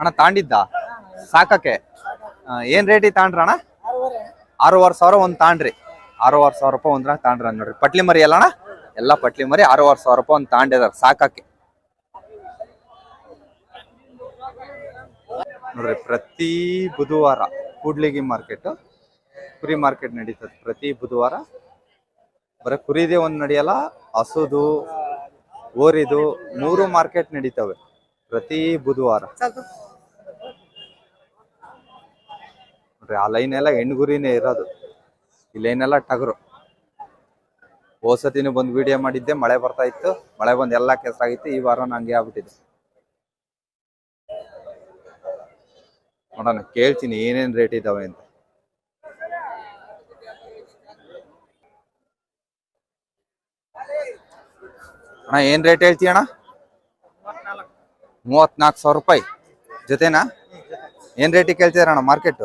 ಅಣ್ಣ ತಾಂಡಿದ್ದ? ಸಾಕಕ್ಕೆ. ಏನ್ ರೇಟಿಗೆ ತಾಂಡ್ರ ಅಣ್ಣ? ಆರೂವರೆ ಸಾವಿರ ಒಂದ್ ತಾಂಡ್ರಿ. ಆರೂವರೆ ಸಾವಿರ ರೂಪಾಯಿ ಒಂದ್ರ ತಾಂಡ್ರ ನೋಡ್ರಿ. ಪಟ್ಲಿ ಮರಿ ಅಲ್ಲ ಅಣ್ಣ? ಎಲ್ಲ ಪಟ್ಲಿ ಮರಿ ಆರೂವರೆ ಸಾವಿರ ರೂಪಾಯಿ ಒಂದ್ ತಾಂಡಿದಾರ ಸಾಕಕ್ಕೆ. ನೋಡ್ರಿ, ಪ್ರತಿ ಬುಧವಾರ ಕೂಡ್ಲಿಗಿ ಮಾರ್ಕೆಟ್ ಕುರಿ ಮಾರ್ಕೆಟ್ ನಡೀತದೆ ಪ್ರತಿ ಬುಧವಾರ. ಬರೀ ಕುರಿದೇ ಒಂದ್ ನಡೆಯಲ್ಲ, ಹಸುದು ಓರಿದು ಮೂರು ಮಾರ್ಕೆಟ್ ನಡೀತವೆ ಪ್ರತಿ ಬುಧವಾರ. ನೋಡ್ರಿ, ಆ ಲೈನ್ ಎಲ್ಲ ಹೆಣ್ಗುರಿನೇ ಇರೋದು. ಈ ಲೈನ್ ಎಲ್ಲ ಟಗರು. ಹೋಸತಿನೂ ಬಂದು ವಿಡಿಯೋ ಮಾಡಿದ್ದೆ, ಮಳೆ ಬರ್ತಾ ಇತ್ತು, ಮಳೆ ಬಂದು ಎಲ್ಲ ಕೆಸರಾಗಿತ್ತು, ಈ ವಾರ ನಂಗೆ ಆಗ್ಬಿಟ್ಟಿದೆ. ನೋಡೋಣ, ಕೇಳ್ತೀನಿ ಏನೇನ್ ರೇಟ್ ಇದಾವೆ ಅಂತ. ಅಣ್ಣ, ಏನ್ ರೇಟ್ ಹೇಳ್ತೀಯ ಅಣ್ಣ ಮೂವತ್ನಾಲ್ಕು ಸಾವಿರ ರೂಪಾಯಿ. ಜೊತೆನಾ? ಏನ್ ರೇಟಿಗೆ ಕೇಳ್ತಿದಾರಣ್ಣ ಮಾರ್ಕೆಟ್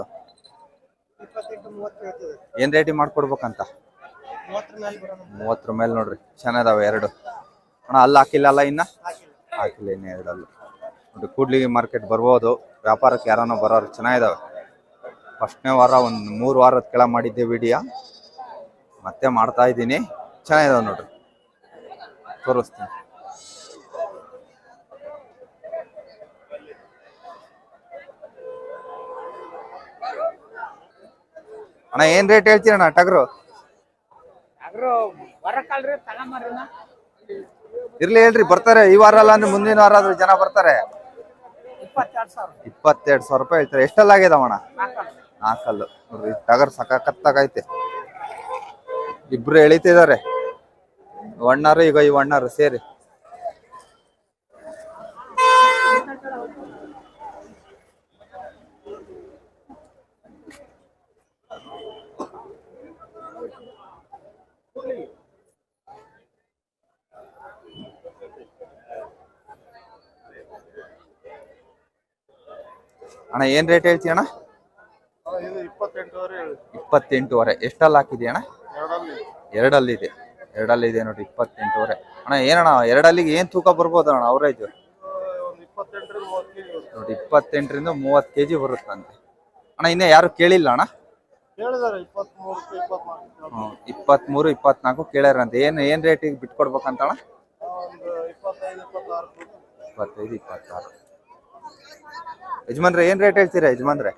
ಏನ್ ರೇಟ್ ಮಾಡ್ಕೊಡ್ಬೇಕಂತ? ಮೂವತ್ತರ ಮೇಲೆ ನೋಡ್ರಿ ಚೆನ್ನಾಗಿದಾವೆ ಎರಡು. ಅಣ್ಣ ಅಲ್ಲಿ ಹಾಕಿಲ್ಲ ಅಲ್ಲ ಇನ್ನ? ಹಾಕಿಲ್ಲ. ಇನ್ನ ಎರಡಲ್ಲಿ ನೋಡಿ ಕೂಡ್ಲಿಗೆ ಮಾರ್ಕೆಟ್ ಬರ್ಬೋದು. ವ್ಯಾಪಾರಕ್ಕೆ ಯಾರನ್ನ ಬರೋರು ಚೆನ್ನಾಗಿದಾವೆ. ಫಸ್ಟ್ನೇ ವಾರ ಒಂದು ಮೂರು ವಾರದ ಕೆಳ ಮಾಡಿದ್ದೆ ವಿಡಿಯೋ ಮತ್ತೆ ಮಾಡ್ತಾ ಇದ್ದೀನಿ. ಚೆನ್ನಾಗಿದಾವೆ ನೋಡ್ರಿ. ತೋರಿಸ್ತೀನಿ. ಅಣ್ಣ ಏನ್ ರೇಟ್ ಹೇಳ್ತೀರಣ್ಣ ಟಗರು? ಇರ್ಲಿ ಹೇಳ್ರಿ ಬರ್ತಾರೆ. ಈ ವಾರ ಅಲ್ಲ ಅಂದ್ರೆ ಮುಂದಿನ ವಾರ ಆದ್ರೂ ಜನ ಬರ್ತಾರೆ. ಇಪ್ಪತ್ತೆರಡು ಸಾವಿರ. ರೂಪಾಯಿ ಹೇಳ್ತಾರೆ? ಎಷ್ಟಲ್ಲ ಆಗ್ಯದವಣ ನಾಲ್ಕಲ್ಲ. ನಾಲ್ಕಲ್ಲು. ನೋಡ್ರಿ ಟಗರ್ ಸಕತ್ತಾಗೈತೆ ಇಬ್ರು ಎಳಿತಿದ್ದಾರೆ. ಒಣ್ಣಾರು ಈಗ ಈ ಒಣ್ಣಾರು ಸೇರಿ. ಅಣ್ಣ ಏನ್ ರೇಟ್ ಹೇಳ್ತೀಯ ಅಣ್ಣ? ಇಪ್ಪತ್ತೆಂಟುವರೆ ಎಷ್ಟಲ್ಲಿ ಹಾಕಿದ್ಯಾ ಅಣ್ಣ? ಎರಡಲ್ಲಿ. ಇದೆ ಎರಡಲ್ಲಿ ಇದೆ ನೋಡಿ ಇಪ್ಪತ್ತೆಂಟುವರೆ. ಅಣ್ಣ ಏನಣ್ಣ ಎರಡಲ್ಲಿಗೆ ಏನ್ ತೂಕ ಬರ್ಬೋದು ಅಣ್ಣ ಅವರೇಜ್ ಒಂದು ಇಪ್ಪತ್ತೆಂಟರಿಂದ ಮೂವತ್ತು ಕೆಜಿ ಬರುತ್ತೆ. ನೋಡಿ ಇಪ್ಪತ್ತೆಂಟರಿಂದ ಮೂವತ್ತು ಕೆ ಜಿ ಬರುತ್ತಂತೆ. ಅಣ್ಣ ಇನ್ನೇ ಯಾರು ಕೇಳಿಲ್ಲ ಅಣ್ಣ? ಇಪ್ಪತ್ಮೂರು ಇಪ್ಪತ್ನಾಲ್ಕು ಕೇಳ್ಯಾರಂತೆ. ಏನ್ ಏನ್ ರೇಟಿಗೆ ಬಿಟ್ಕೊಡ್ಬೇಕಂತ ಅಣ್ಣ? ಇಪ್ಪತ್ತೈದು ಇಪ್ಪತ್ತಾರು. ಯಜಮಾನ್ರೆ, ಏನ್ ರೇಟ್ ಹೇಳ್ತೀರಾ ಯಜಮಾನ್ರೆ?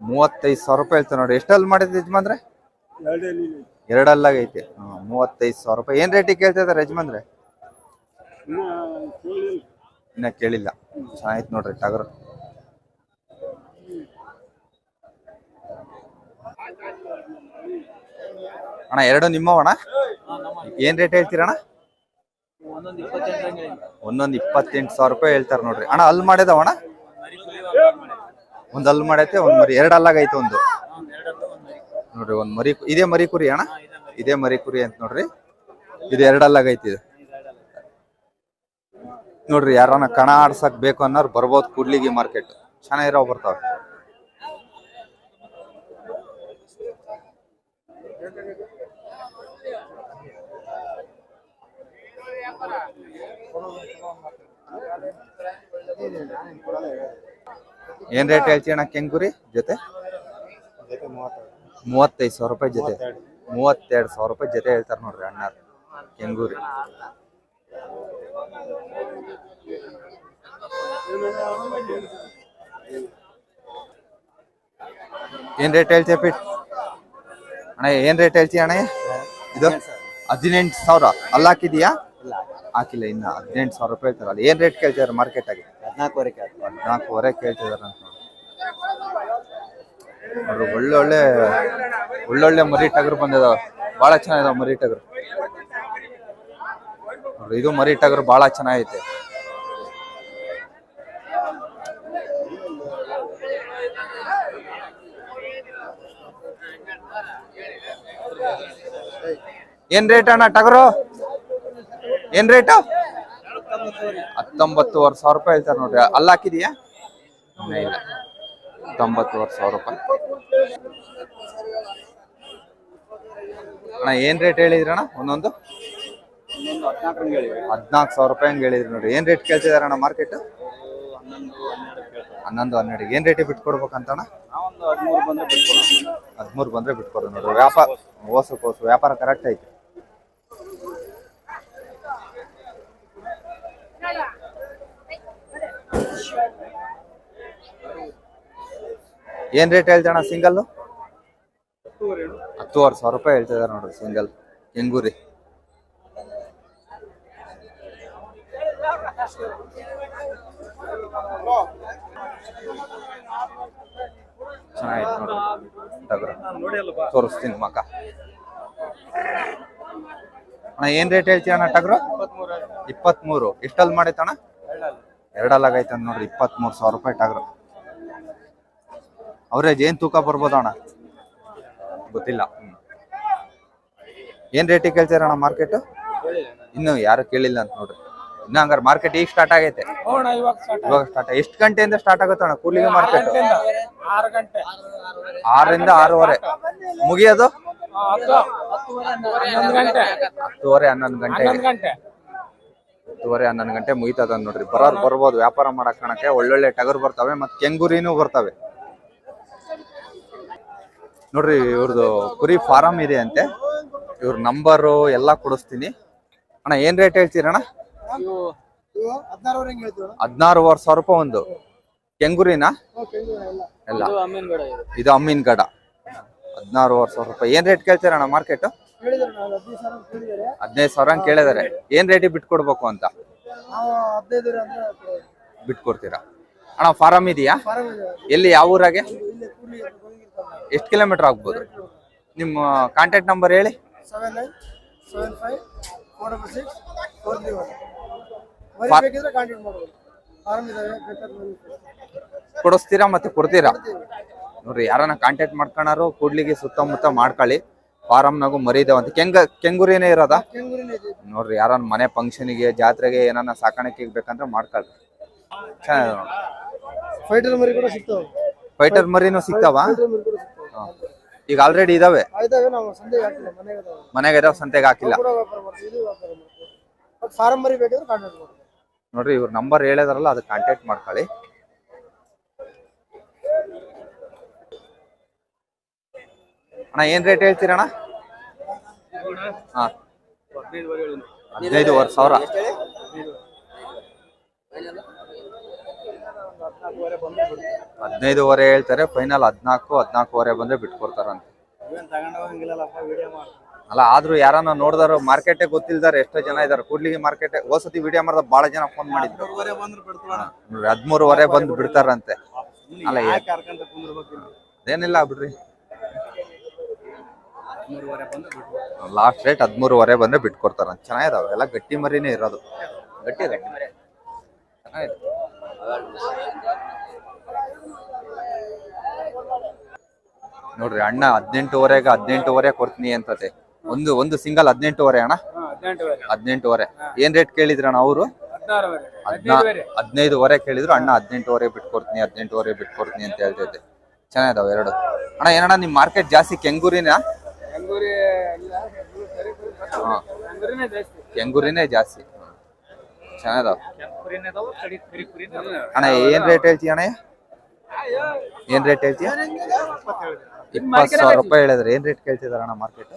ಮೂವತ್ತೈದು ಸಾವಿರ ರೂಪಾಯಿ ಹೇಳ್ತಾರೆ ನೋಡಿ, ಎಷ್ಟಲ್ಲಿ ಮಾಡಿದ್ರಿ ಯಜಮಾನ್ರೆ? ಎರಡಲ್ಲಿ ಎರಡಲ್ಲಾಗೈತೆ ಮೂವತ್ತೈದು ಸಾವಿರ ರೂಪಾಯಿ. ಏನ್ ರೇಟಿಗೆ ಕೇಳ್ತಾ ಇದಾರೆ ಯಜಮಾನ್ರೆ? ಇನ್ನ ಕೇಳಿಲ್ಲ. ಚೆನ್ನಾಗಿತ್ತು ನೋಡ್ರಿ, ಟಗರು. ಅಣ್ಣ, ಎರಡು ನಿಮ್ಮವಣ್ಣ? ಏನ್ ರೇಟ್ ಹೇಳ್ತೀರಣ್ಣ ಒಂದೊಂದು ಇಪ್ಪತ್ತೆಂಟು ಸಾವಿರ ರೂಪಾಯಿ ಹೇಳ್ತಾರೆ ನೋಡ್ರಿ. ಅಣ್ಣ ಅಲ್ಲಿ ಮಾಡಿದವಣ್ಣ ಒಂದ್ ಅಲ್ಲಿ ಮಾಡೈತೆ, ಒಂದ್ ಮರಿ, ಎರಡು ಅಲ್ಲಾಗೈತೆ ಒಂದು. ನೋಡ್ರಿ, ಒಂದ್ ಮರಿ ಇದೇ ಮರಿ ಕುರಿ ಅಣ್ಣ? ಇದೇ ಮರಿ ಕುರಿ ಅಂತ ನೋಡ್ರಿ. ಇದು ಎರಡಲ್ಲಾಗೈತಿ ಇದು. ನೋಡ್ರಿ ಯಾರನ್ನ ಕಣ ಆಡ್ಸಕ್ ಬೇಕು ಅನ್ನೋರು ಬರ್ಬೋದು ಕೂಡ್ಲಿಗಿ ಮಾರ್ಕೆಟ್. ಚೆನ್ನಾಗಿರೋ ಬರ್ತಾವ ಏನ್ ರೇಟ್ ಹೇಳ್ತೀಯ ಅಣ್ಣ ಕೆಂಗುರಿ ಜೊತೆ? ಮೂವತ್ತೈದು ಸಾವಿರ ರೂಪಾಯಿ ಜೊತೆ. ಮೂವತ್ತೆರಡು. ಸಾವಿರ ರೂಪಾಯಿ ಜೊತೆ ಹೇಳ್ತಾರೆ ನೋಡ್ರಿ ಅಣ್ಣ ಕೆಂಗೂರಿ. ಏನ್ ರೇಟ್ ಹೇಳ್ತೀಯ ಪಿಟ್ ಅಣ್ಣ ಏನ್ ರೇಟ್ ಹೇಳ್ತೀಯ ಅಣ್ಣ? ಇದು ಹದಿನೆಂಟು ಸಾವಿರ. ಅಲ್ಲಿ ಹಾಕಿದೀಯಾ? ಹಾಕಿಲ್ಲ ಇನ್ನ ಹದಿನೆಂಟು ಸಾವಿರ ರೂಪಾಯಿ ಹೇಳ್ತಾರಲ್ಲ ಏನ್ ರೇಟ್ ಕೇಳ್ತಿದಾರೆ ಮಾರ್ಕೆಟ್ ಆಗಿ? ಹದಿನಾಲ್ಕುವರೆ ಹದಿನಾಲ್ಕುವರೆ ಕೇಳ್ತಿದಾರೆ ಅಂತ. ನೋಡ್ರಿ ಒಳ್ಳೆ ಒಳ್ಳೆ ಒಳ್ಳೊಳ್ಳೆ ಮರಿ ಟಗರು ಬಂದಿದಾವ. ಬಹಳ ಚೆನ್ನಾಗಿದಾವ ಮರಿ ಟಗರು. ನೋಡ್ರಿ ಇದು ಮರಿ ಟಗರು ಬಹಳ ಚೆನ್ನಾಗೈತೆ. ಏನ್ ರೇಟ್ ಅಣ್ಣ ಟಗರು? ಏನ್ ರೇಟ್ ಹತ್ತೊಂಬತ್ತುವರೆ ಸಾವಿರ ರೂಪಾಯಿ ಹೇಳ್ತಾರೆ ನೋಡ್ರಿ. ಅಲ್ಲಿ ಹಾಕಿದೀಯಾ? ಇಲ್ಲ. ಹತ್ತೊಂಬತ್ತುವರೆ ಸಾವಿರ ರೂಪಾಯಿ. ಅಣ್ಣ, ಏನ್ ರೇಟ್ ಹೇಳಿದ್ರಣ್ಣ ಒಂದೊಂದು? ಹದಿನಾಲ್ಕು ಸಾವಿರ ರೂಪಾಯಿ ಹಂಗೆ ಹೇಳಿದ್ರಿ ನೋಡ್ರಿ. ಏನ್ ರೇಟ್ ಕೇಳ್ತಿದಾರೆ ಅಣ್ಣ ಮಾರ್ಕೆಟ್ ಹನ್ನೊಂದು, ಹನ್ನೆರಡು. ಏನ್ ರೇಟಿಗೆ ಬಿಟ್ಕೊಡ್ಬೇಕಂತಣ್ಣ ಹದಿಮೂರು ಬಂದ್ರೆ ಬಿಟ್ಕೊಡೋಣ. ಹದಿಮೂರು ಬಂದ್ರೆ ಬಿಟ್ಕೊಡು ನೋಡ್ರಿ. ವ್ಯಾಪಾರ ಓಸು ಕೋಸು ವ್ಯಾಪಾರ ಕರೆಕ್ಟ್ ಐತಿ. ಏನ್ ರೇಟ್ ಹೇಳ್ತಣ್ಣ ಸಿಂಗಲ್ ಹತ್ತುವರೆ ಸಾವಿರ ರೂಪಾಯಿ ಹೇಳ್ತಿದಾರೆ ನೋಡ್ರಿ ಸಿಂಗಲ್ ಹೆಂಗೂರಿ ಚೆನ್ನಾಗಿತ್ತು ನೋಡ್ರಿ ತೋರಿಸ್ತೀನಿ ಮಕ ಅಣ್ಣ, ಏನ್ ರೇಟ್ ಹೇಳ್ತೀಯ ಅಣ್ಣ ಟಗ್ರು ಇಪ್ಪತ್ಮೂರು. ಎಷ್ಟಲ್ಲಿ ಮಾಡೈತಣ್ಣ ಎರಡಲ್ಲಾಗೈತೆ ನೋಡ್ರಿ, ಇಪ್ಪತ್ಮೂರು ಸಾವಿರ ರೂಪಾಯಿ ಟಗ್ರು ಅವ್ರೇಜ್ ಏನ್ ತೂಕ ಬರ್ಬೋದು ಅಣ್ಣ. ಗೊತ್ತಿಲ್ಲ. ಏನ್ ರೇಟಿಗೆ ಕೇಳ್ತೀರಣ್ಣ ಮಾರ್ಕೆಟ್ ಇನ್ನು ಯಾರು ಕೇಳಿಲ್ಲ ಅಂತ ನೋಡ್ರಿ. ಇನ್ನು ಹಂಗಾರೆ ಮಾರ್ಕೆಟ್ ಈಗ ಸ್ಟಾರ್ಟ್ ಆಗೈತೆ. ಇವಾಗ ಸ್ಟಾರ್ಟ್ ಎಷ್ಟು ಗಂಟೆಯಿಂದ ಸ್ಟಾರ್ಟ್ ಆಗುತ್ತೆ ಅಣ್ಣ ಕೂಲಿಗೆ ಮಾರ್ಕೆಟ್ ಆರರಿಂದ ಆರೂವರೆ. ಮುಗಿಯೋದು? ಹತ್ತುವರೆ ಹನ್ನೊಂದು ಗಂಟೆ. ಹನ್ನೊಂದು ಗಂಟೆ. ಹತ್ತುವರೆ ಹನ್ನೊಂದು ಗಂಟೆ ಮುಗಿತದ ನೋಡ್ರಿ. ಬರೋರು ಬರ್ಬೋದು. ವ್ಯಾಪಾರ ಮಾಡಕ್ ಕಣಕ್ಕೆ ಒಳ್ಳೊಳ್ಳೆ ಟಗರ್ ಬರ್ತವೆ ಮತ್ತೆ ಕೆಂಗುರಿನೂ ಬರ್ತವೆ. ನೋಡ್ರಿ ಇವ್ರದ್ದು ಕುರಿ ಫಾರಂ ಇದೆ ಅಂತೆ ಇವ್ರ ನಂಬರು ಎಲ್ಲ ಕೊಡಿಸ್ತೀನಿ. ಅಣ್ಣ ಏನ್ ರೇಟ್ ಹೇಳ್ತೀರಣ್ಣ? ಹದಿನಾರುವರೆ ಸಾವಿರ ರೂಪಾಯಿ ಒಂದು. ಕೆಂಗುರಿನಾ? ಎಲ್ಲ ಇದು ಇದು. ಅಮ್ಮಿನಗಡ ಹದಿನಾರುವರೆ ಸಾವಿರ ರೂಪಾಯಿ. ಏನ್ ರೇಟ್ ಕೇಳ್ತೀರಣ್ಣ ಮಾರ್ಕೆಟ್ ಹೇಳಿದ್ರು ನಾವು ಹದಿನೈದು ಸಾವಿರ ಕೇಳಿದಾರೆ ಏನ್ ರೇಟಿಗೆ ಬಿಟ್ಕೊಡ್ಬೇಕು ಅಂತ? ಬಿಟ್ಕೊಡ್ತೀರಾ? ಅಣ್ಣ ಫಾರಂ ಇದೆಯಾ? ಎಲ್ಲಿ ಯಾವ ಊರಾಗೆ? ಎಷ್ಟು ಕಿಲೋಮೀಟರ್ ಆಗ್ಬೋದು? ನಿಮ್ಮ ಕಾಂಟ್ಯಾಕ್ಟ್ ನಂಬರ್ ಹೇಳಿ. ಕೊಡಿಸ್ತೀರಾ ಮತ್ತೆ ಕೊಡ್ತೀರಾ? ನೋಡ್ರಿ ಯಾರನ್ನ ಕಾಂಟ್ಯಾಕ್ಟ್ ಮಾಡ್ಕೊಳಾರು ಕೂಡ್ಲಿಗೆ ಸುತ್ತಮುತ್ತ ಮಾಡ್ಕೊಳ್ಳಿ. ಫಾರಮ್ನಾಗು ಮರಿದೇವಂತ ಕೆಂಗ ಅಂತ. ಕೆಂಗ ಕೆಂಗೂರಿನ ಇರೋದ? ನೋಡ್ರಿ ಯಾರನ್ನ ಮನೆ ಫಂಕ್ಷನಿಗೆ ಜಾತ್ರೆಗೆ ಏನನ್ನ ಸಾಕಾಣಿಕೆಗೆ ಬೇಕಂದ್ರೆ ಮಾಡ್ಕೊಳ್ರಿ. ಚೆನ್ನಾಗಿದೆ ನೋಡಿ ಫೈಟರ್ ಮರಿ ಕೂಡ ಸಿಗ್ತಾವೆ. ಫೈಟರ್ ಮರಿನೂ ಸಿಗ್ತಾವ? ಫೈಟರ್ ಮರಿ ಕೂಡ ಸಿಗ್ತಾವೆ. ಈಗ ಆಲ್ರೆಡಿ ಇದಾವೆ? ಆಯ್ತಾವೆ ನಾವು ಸಂದೇಹ ಹಾಕಿಲ್ಲ ಮನೆಗೆ ಇದಾವೆ. ಮನೆಗೆ ಸಂತೆಗೆ ಹಾಕಿಲ್ಲ. ಕೂಡ ವ್ಯಾಪಾರ ಮಾಡ್ತೀವಿ ಇದು ವ್ಯಾಪಾರ ಮಾಡ್ತೀವಿ. ಬಟ್ ಫಾರಂ ಮರಿ ಬೇಕಾದ್ರೆ ಕಾಂಟ್ಯಾಕ್ಟ್ ನೋಡ್ರಿ ಇವ್ರ ನಂಬರ್ ಹೇಳಿದಾರಲ್ಲ ಅದಕ್ಕೆ ಕಾಂಟ್ಯಾಕ್ಟ್ ಮಾಡ್ಕೊಳ್ಳಿ. ಅಣ್ಣ ಏನ್ ರೇಟ್ ಹೇಳ್ತೀರಣ್ಣ? ಹಾ. ಹದಿನೈದುವರೆ ಸಾವಿರ. ಹದಿನೈದುವರೆ ಹೇಳ್ತಾರೆ ಫೈನಲ್ ಹದಿನಾಲ್ಕು ಹದಿನಾಲ್ಕುವರೆ ಬಂದ್ರೆ ಬಿಟ್ಕೊಡ್ತಾರಂತೆ. ಅಲ್ಲ ಆದ್ರೂ ಯಾರನ್ನ ನೋಡಿದಾರ ಮಾರ್ಕೆಟ್ ಗೊತ್ತಿಲ್ದಾರೆ ಎಷ್ಟೋ ಜನ ಇದಾರೆ. ಕೂಡ್ಲಿಗೆ ಮಾರ್ಕೆಟ್ ಹೋಸತಿ ವಿಡಿಯೋ ಮಾಡಿದ ಬಹಳ ಜನ ಫೋನ್ ಮಾಡಿದ್ರು. ಹದಿಮೂರುವರೆ ಬಂದು ಬಿಡ್ತಾರಂತೆ. ಅಲ್ಲ, ಏನಿಲ್ಲ ಬಿಡ್ರಿ. ಲಾಸ್ಟ್ ರೇಟ್ ಹದಿಮೂರುವರೆ ಬಂದ್ರೆ ಬಿಟ್ಕೊಡ್ತಾರ ಚೆನ್ನಾಗಿದಾವೆ ಎಲ್ಲ ಗಟ್ಟಿ ಮರಿನೇ ಇರೋದು. ಗಟ್ಟಿ ಗಟ್ಟಿ ಮರಿ ಚೆನ್ನಾಗಿದೆ. ನೋಡ್ರಿ ಅಣ್ಣ ಹದಿನೆಂಟುವರೆಗೆ ಹದಿನೆಂಟುವರೆ ಕೊಡ್ತೀನಿ ಅಂತತೆ ಒಂದು ಒಂದು ಸಿಂಗಲ್ ಹದಿನೆಂಟುವರೆ ಅಣ್ಣ? ಹದಿನೆಂಟುವರೆ. ಏನ್ ರೇಟ್ ಕೇಳಿದ್ರಣ್ಣ ಅವರು? ಹದಿನಾರುವರೆ. ಹದಿನಾ ಹದಿನೈದುವರೆ. ಕೇಳಿದ್ರು ಅಣ್ಣ ಹದಿನೆಂಟುವರೆ ಬಿಟ್ಕೊಡ್ತೀನಿ ಹದಿನೆಂಟುವರೆ ಬಿಟ್ಕೊಡ್ತೀನಿ ಅಂತ ಹೇಳ್ತೈತೆ ಚೆನ್ನಾಗಿದಾವೆ ಎರಡು. ಅಣ್ಣ ಏನಣ್ಣ ನಿಮ್ ಮಾರ್ಕೆಟ್ ಜಾಸ್ತಿ ಕೆಂಗೂರಿನ? ಕೆಂಗೂರಿನೇ ಜಾಸ್ತಿ. ಚೆನ್ನಾಗಿದಾವ ಅಣ್ಣ ಏನ್ ರೇಟ್ ಹೇಳ್ತೀಯ ಅಣ್ಣ? ಏನ್ ರೇಟ್ ಹೇಳ್ತೀಯ? ಇಪ್ಪತ್ತು ಸಾವಿರ ರೂಪಾಯಿ ಹೇಳಿದ್ರೆ ಏನ್ ರೇಟ್ ಕೇಳ್ತಿದಾರ ಅಣ್ಣ ಮಾರ್ಕೆಟ್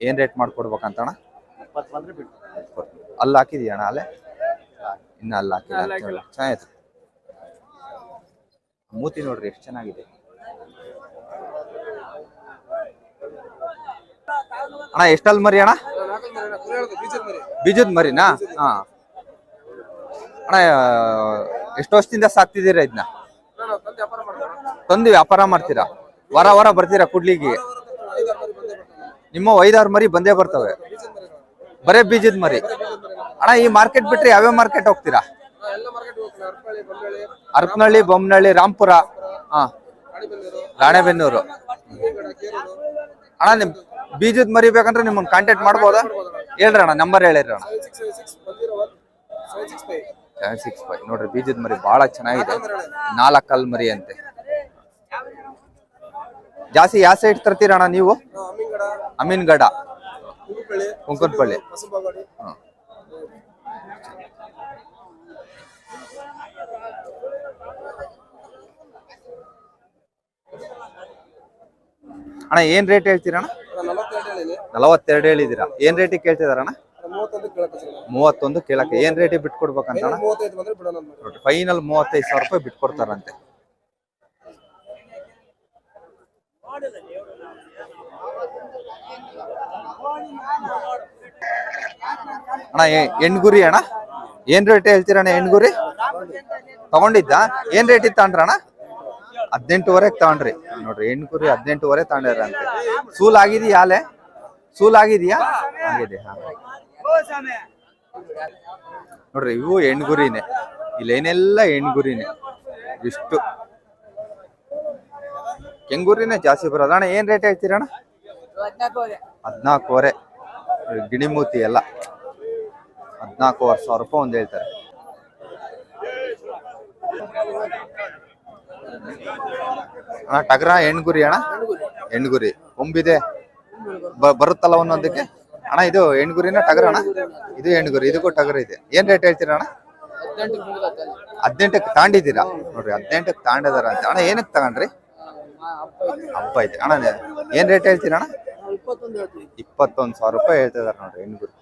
ಏನ್ ರೇಟ್ ಮಾಡ್ಕೊಡ್ಬೇಕಂತ ಅಣ್ಣ ಅಲ್ಲಿ ಹಾಕಿದ್ಯಾ ಅಣ್ಣ ಅಲ್ಲೇ? ಇನ್ನ ಅಲ್ಲಿ ಹಾಕಿಲ್ಲ ಚೆನ್ನಾಗಿತ್ತು ಮೂತಿ ನೋಡ್ರಿ ಎಷ್ಟು ಚೆನ್ನಾಗಿದೆ. ಅಣ್ಣ ಎಷ್ಟಲ್ಲಿ ಮರಿ ಅಣ್ಣ? ಬೀಜದ ಮರಿನಾ? ಹಾ. ಅಣ್ಣ, ಎಷ್ಟು ವರ್ಷದಿಂದ ಸಾಕ್ತಿದ್ದೀರಾ ಇದನ್ನ ತಂದು ವ್ಯಾಪಾರ ಮಾಡ್ತೀರಾ? ವಾರ ವಾರ ಬರ್ತೀರಾ ಕುಡ್ಲಿಗೆ? ನಿಮ್ಮ ಐದಾರು ಮರಿ ಬಂದೇ ಬರ್ತವೆ. ಬರೇ ಬೀಜದ ಮರಿ. ಅಣ್ಣ, ಈ ಮಾರ್ಕೆಟ್ ಬಿಟ್ರೆ ಯಾವ್ಯಾವ ಮಾರ್ಕೆಟ್ ಹೋಗ್ತೀರಾ? ಅರ್ಪನಹಳ್ಳಿ ಬೊಮ್ಮನಹಳ್ಳಿ ರಾಂಪುರ ಹಾ. ರಾಣೆಬೆನ್ನೂರು. ಅಣ್ಣ, ನಿಮ್ ಬೀಜದ ಮರಿ ಬೇಕಂದ್ರೆ ನಿಮ್ಮನ್ನ ಕಾಂಟ್ಯಾಕ್ಟ್ ಮಾಡ್ಬೋದಾ? ಹೇಳ್ರಿ ಅಣ್ಣ ನಂಬರ್ ಹೇಳಿರಿ ಅಣ್ಣ. ಸೆವೆನ್ ಸಿಕ್ಸ್ ಫೈವ್ ನೋಡ್ರಿ, ಬೀಜದ ಮರಿ ಬಹಳ ಚೆನ್ನಾಗಿದೆ. ನಾಲ್ಕಲ್ ಮರಿ ಅಂತೆ. ಜಾಸ್ತಿ ಯಾವ ಸೈಡ್ ತರ್ತೀರ ಅಣ್ಣ ನೀವು? ಅಮೀನ್ ಗಡ ಹ್ಮ್. ಅಣ್ಣ, ಏನ್ ರೇಟ್ ಹೇಳ್ತೀರಣ್ಣ ನಲವತ್ತೆರಡು ಹೇಳಿದಿರಾ ಏನ್ ರೇಟ್ ಕೇಳ್ತಿದಾರಣ್ಣ ಮೂವತ್ತೊಂದು ಕೇಳಕ್ಕೆ ಏನ್ ರೇಟ್ ಬಿಟ್ಕೊಡ್ಬೇಕಂತ ಕೊಡ್ಬೇಕಂತ ಮೂವತ್ತೈದು ಬಂದ್ರೆ ಬಿಡೋಣ ಅಂತ ಮಾಡಿ ನೋಡ್ರಿ ಫೈನಲ್ ಮೂವತ್ತೈದು ಸಾವಿರ ರೂಪಾಯಿ ಬಿಟ್ಕೊಡ್ತಾರಂತೆ. ಅಣ್ಣ ಹೆಣ್ಗುರಿ ಅಣ್ಣ? ಏನ್ ರೇಟ್ ಹೇಳ್ತೀರಣ್ಣ ಹೆಣ್ಗುರಿ? ತಗೊಂಡಿದ್ದ? ಏನ್ ರೇಟ್ ಇತ್ತು ಅಣ್ಣ? ಹದಿನೆಂಟುವರೆಗೆ ತಗೊಂಡ್ರಿ ನೋಡ್ರಿ ಹೆಣ್ಗುರಿ ಹದಿನೆಂಟುವರೆ ತಗೊಂಡ್ಯಾರ ಅಂತೆ ಸೂಲ್ ಆಗಿದೆಯಾ ಅಲೆ ಸೂಲ್ ಆಗಿದೆಯಾ ಆಗಿದೆ ಹಾ. ನೋಡ್ರಿ ಇವು ಹೆಣ್ಗುರಿನೇ. ಇಲ್ಲೇನೆಲ್ಲ ಹೆಣ್ಗುರಿನೇ. ಇಷ್ಟು ಕೆಂಗೂರಿನೇ ಜಾಸ್ತಿ ಬರೋದು. ಅಣ್ಣ ಏನ್ ರೇಟ್ ಹೇಳ್ತೀರಣ್ಣ? ಹದಿನಾಲ್ಕುವರೆ. ಗಿಣಿಮೂತಿ ಎಲ್ಲ. ಹದಿನಾಲ್ಕುವರೆ ಸಾವಿರ ರೂಪಾಯಿ ಒಂದು ಹೇಳ್ತಾರೆ. ಅಣ್ಣ ಟಗರ ಹೆಣ್ಗುರಿ ಅಣ್ಣ? ಹೆಣ್ಗುರಿ. ಕೊಂಬಿದೆ ಬ- ಬರುತ್ತಲ್ಲ ಒಂದೊಂದಕ್ಕೆ? ಅಣ್ಣ, ಇದು ಹೆಣ್ಗುರಿನ ಟಗರ ಅಣ್ಣ? ಇದು ಹೆಣ್ಗುರಿ, ಇದಕ್ಕೂ ಟಗರ ಇದೆ. ಏನ್ ರೇಟ್ ಹೇಳ್ತೀರ ಅಣ್ಣ? ಹದಿನೆಂಟಕ್ಕೆ ತಾಂಡಿದ್ದೀರಾ? ನೋಡ್ರಿ, ಹದಿನೆಂಟಕ್ಕೆ ತಾಂಡಿದಾರ ಅಂತ. ಅಣ್ಣ, ಏನಕ್ಕೆ ತಗೊಂಡ್ರಿ? ಹಬ್ಬ ಐತೆ ಅಣ್ಣ, ಏನ್ ರೇಟ್ ಹೇಳ್ತೀರ ಅಣ್ಣ? ಇಪ್ಪತ್ತೊಂದು ಸಾವಿರ ರೂಪಾಯಿ ಹೇಳ್ತಿದಾರೆ ನೋಡ್ರಿ ಹೆಣ್ಗುರಿ.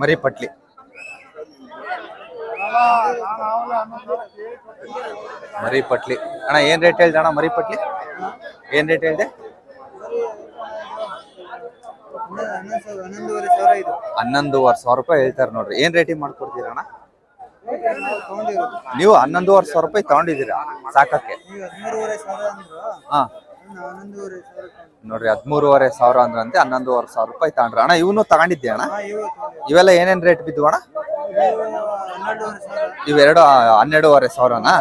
ಮರಿ ಪಟ್ಲಿ ಮರಿ ಪಟ್ಲಿ ಅಣ್ಣ, ಏನ್ ರೇಟ್ ಹೇಳ್ದೆ ಅಣ್ಣ ಮರಿ ಪಟ್ಲಿ ಏನ್ ರೇಟ್ ಹೇಳ್ದೆ? ಹನ್ನೊಂದುವರೆ ಸಾವಿರ ರೂಪಾಯಿ ಹೇಳ್ತಾರೆ ನೋಡ್ರಿ. ಏನ್ ರೇಟಿಂಗ್ ಮಾಡ್ಕೊಡ್ತೀರ ಅಣ್ಣ? ನೀವು ಹನ್ನೊಂದುವರೆ ಸಾವಿರ ರೂಪಾಯಿ ತಗೊಂಡಿದ್ದೀರಾ ಸಾಕಕ್ಕೆ? ನೋಡ್ರಿ, ಹದಿಮೂರುವರೆ ಸಾವಿರ ಅಂದ್ರಂತೆ ಹನ್ನೊಂದುವರೆ ಸಾವಿರ ರೂಪಾಯಿ ತಗೊಂಡ್ರಿ. ಅಣ್ಣ ಇವನು ತಗೊಂಡಿದ್ದೆ ಅಣ್ಣ? ಇವೆಲ್ಲ ಏನೇನ್ ರೇಟ್ ಬಿದ್ದು ಅಣ್ಣ? ಇವೆರಡು ಹನ್ನೆರಡೂವರೆ ಸಾವಿರನಾ?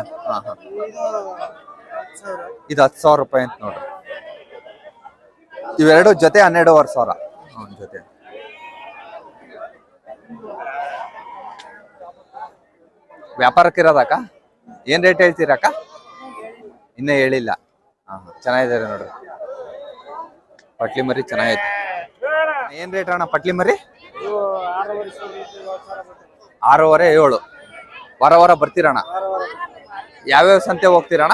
ಇದು ಹತ್ತು ಸಾವಿರ ರೂಪಾಯಿ ಅಂತ ನೋಡ್ರಿ ಇವೆರಡು ಜೊತೆ ಹನ್ನೆರಡೂವರೆ ಸಾವಿರ. ಜೊತೆ. ವ್ಯಾಪಾರಕ್ಕೆ ಇರೋದಕ್ಕ? ಏನ್ ರೇಟ್ ಹೇಳ್ತೀರಕ್ಕ? ಇನ್ನ ಹೇಳಿಲ್ಲ. ಹಾ ಚೆನ್ನಾಗಿದ್ದಾರೆ ನೋಡ್ರಿ ಪಟ್ಲಿ ಮರಿ ಚೆನ್ನಾಗೈತೆ. ಏನ್ ರೇಟ್ ಅಣ್ಣ, ಪಟ್ಲಿ ಮರಿ? ಆರೂವರೆ ಏಳು. ವಾರ ವಾರ ಬರ್ತೀರಣ್ಣ? ಯಾವ್ಯಾವ ಸಂತೆ ಹೋಗ್ತೀರಣ್ಣ.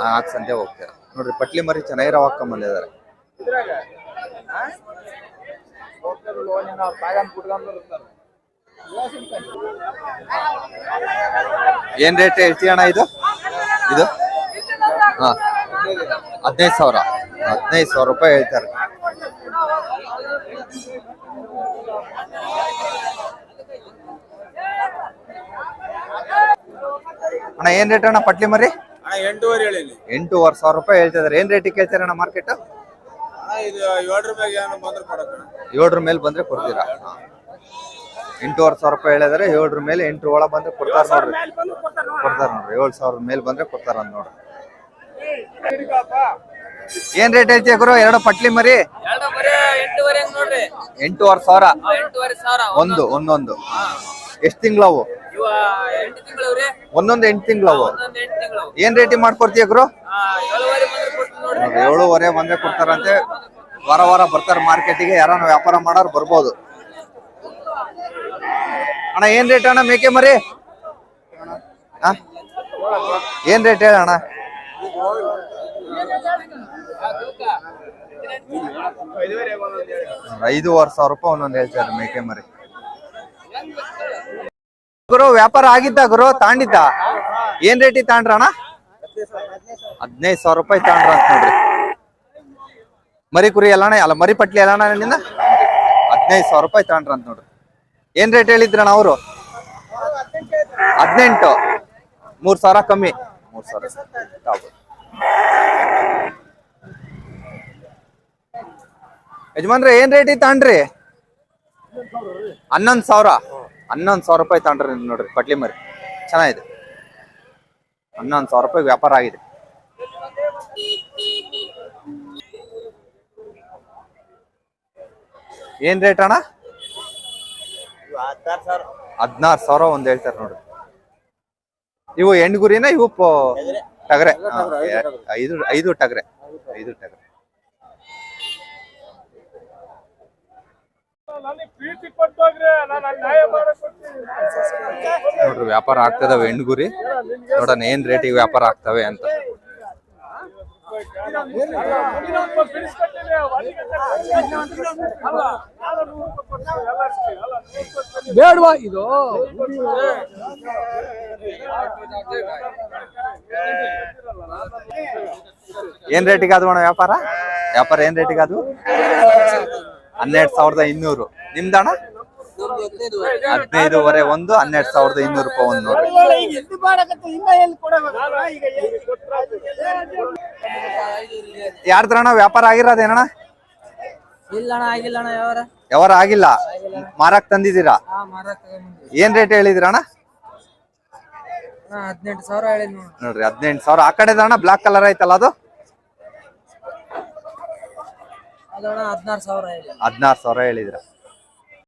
ನಾಲ್ಕು ಸಂತೆ ಹೋಗ್ತೀರ. ನೋಡ್ರಿ, ಪಟ್ಲಿ ಮರಿ ಚೆನ್ನಾಗಿರೋ ಹಾಕೊಂಡ್ ಬಂದಿದ್ದಾರೆ. ಏನ್ ರೇಟ್ ಹೇಳ್ತೀಯಣ್ಣ ಇದು? ಇದು? ಹಾ, ಹದಿನೈದು ಸಾವಿರ. ಹದಿನೈದು ಸಾವಿರ ರೂಪಾಯಿ ಹೇಳ್ತಾರೆ. ಅಣ್ಣ ಏನ್ ರೇಟ್ ಅಣ್ಣ ಪಟ್ಲಿ ಮರಿ? ಎಂಟೂವರೆ ಹೇಳಿ ಎಂಟೂವರೆ ಸಾವಿರ ರೂಪಾಯಿ ಹೇಳ್ತಿದಾರೆ. ಏನ್ ರೇಟ್ ಕೇಳ್ತಾರೆ ಅಣ್ಣ ಮಾರ್ಕೆಟ್ ಏಳ್ರ ಮೇಲೆ ಬಂದ್ರೆ ಕೊಡ್ತೀರಾ. ಎಂಟೂವರೆ ಸಾವಿರ ರೂಪಾಯಿ ಹೇಳಿದ್ರೆ ಏಳರ ಮೇಲೆ ಎಂಟ್ರ ಒಳ ಬಂದ್ರೆ ಕೊಡ್ತಾರ ನೋಡ್ರಿ. ಕೊಡ್ತಾರ ನೋಡ್ರಿ. ಏಳು ಸಾವಿರ ಮೇಲೆ ಬಂದ್ರೆ ಕೊಡ್ತಾರ ನೋಡ್ರಿ. ಏನ್ ರೇಟ್ ಹೇಳ್ತೀಯ ಗುರು? ಎರಡು ಪಟ್ಲಿ ಮರಿ? ಎಂಟೂವರೆ ಸಾವಿರ? ಒಂದು ಒಂದೊಂದು. ಎಷ್ಟ್ ತಿಂಗಳವು? ಒಂದೊಂದು ಎಂಟು ತಿಂಗಳವು. ಏನ್ ರೇಟಿಗೆ ಮಾಡ್ಕೊಡ್ತೀಯ ಗುರು? ಏಳುವರೆ ಬಂದ್ರೆ ಕೊಡ್ತಾರಂತೆ. ವಾರ ವಾರ ಬರ್ತಾರೆ ಮಾರ್ಕೆಟಿಗೆ ಯಾರನ್ನ ವ್ಯಾಪಾರ ಮಾಡೋರು ಬರ್ಬೋದು. ಅಣ್ಣ ಏನ್ ರೇಟ್ ಅಣ್ಣ ಮೇಕೆ ಮರಿ? ಏನ್ ರೇಟ್ ಹೇಳ ಅಣ್ಣ? ಐದೂವರೆ ಸಾವಿರ ರೂಪಾಯಿ ಒಂದೊಂದು ಹೇಳ್ತಾರೆ ಮೇಕೆ ಮರಿ ಗುರು, ವ್ಯಾಪಾರ ಆಗಿದ್ದ ಗುರು, ತಾಂಡಿದ್ದ? ಏನ್ ರೇಟ್ ತಾಂಡ್ರಣ ಹದಿನೈದು ಸಾವಿರ ರೂಪಾಯಿ ತಾಂಡ್ರ ಅಂತ ನೋಡ್ರಿ. ಮರಿ ಕುರಿ ಎಲ್ಲಾಣ ಅಲ್ಲ, ಮರಿ ಪಟ್ಲಿ ಎಲ್ಲಣ್ಣ ನಿನ್ನ ಹದಿನೈದು ಸಾವಿರ ರೂಪಾಯಿ ತಾಂಡ್ರ ಅಂತ ನೋಡ್ರಿ. ಏನ್ ರೇಟ್ ಹೇಳಿದ್ರಣ್ಣ ಅವರು? ಹದಿನೆಂಟು. ಮೂರ್ ಸಾವಿರ ಕಮ್ಮಿ. ಮೂರ್ ಸಾವಿರ. ಯಜಮಾನ್ರೆ, ಏನ್ ರೇಟ್ ತಗೊಂಡ್ರಿ ಹನ್ನೊಂದು ಸಾವಿರ. ಹನ್ನೊಂದು ಸಾವಿರ ರೂಪಾಯಿ ತಗೊಂಡ್ರಿ ನೋಡ್ರಿ ಪಟ್ಲಿ ಮರಿ. ಚೆನ್ನಾಗಿದೆ. ಹನ್ನೊಂದು ಸಾವಿರ ರೂಪಾಯಿ ವ್ಯಾಪಾರ ಆಗಿದೆ. ಏನ್ ರೇಟ್ ಅಣ್ಣ? ಹದಿನಾರು ಸಾವಿರ ಒಂದ್ ಹೇಳ್ತಾರೆ ನೋಡ್ರಿ. ಇವು ಹೆಣ್ಗುರಿನ, ಇವು ಟಗರೆ. ಐದು ಐದು ಟಗರೆ. ಐದು ಟಗರೆ. ನೋಡ್ರಿ ವ್ಯಾಪಾರ ಆಗ್ತದವೆ ಹೆಣ್ಗುರಿ. ನೋಡೋಣ ಏನ್ ರೇಟಿಗೆ ವ್ಯಾಪಾರ ಆಗ್ತವೆ ಅಂತ. ಬೇಡವಾ ಇದು? ಏನ್ ರೇಟಿಗೆ ಅದು ಅಣ್ಣ ವ್ಯಾಪಾರ? ವ್ಯಾಪಾರ ಏನ್ ರೇಟಿಗೆ ಅದು ಹನ್ನೆರಡು ಸಾವಿರದ ಇನ್ನೂರು. ನಿಮ್ದಣ್ಣ? ಹದಿನೈದುವರೆ ಒಂದು ಹನ್ನೆರಡು ಸಾವಿರದ ಇನ್ನೂರು ರೂಪಾಯಿ ಒಂದು ವ್ಯಾಪಾರ ಆಗಿರೋದೇನಣ್ಣ? ಯಾವಾರ ಆಗಿಲ್ಲ. ಮಾರಾಕ್ ತಂದಿದ್ದೀರಾ? ಏನ್ ರೇಟ್ ಹೇಳಿದಿರಣ್ಣ? ನೋಡ್ರಿ ಹದಿನೆಂಟು ಸಾವಿರ. ಆ ಕಡೆದಣ್ಣ ಬ್ಲಾಕ್ ಕಲರ್ ಐತಲ್ಲ ಅದು ಅದಣ್ಣ ಹದಿನಾರು ಸಾವಿರ ಹೇಳಿ ಹದಿನಾರು ಸಾವಿರ ಹೇಳಿದ್ರ.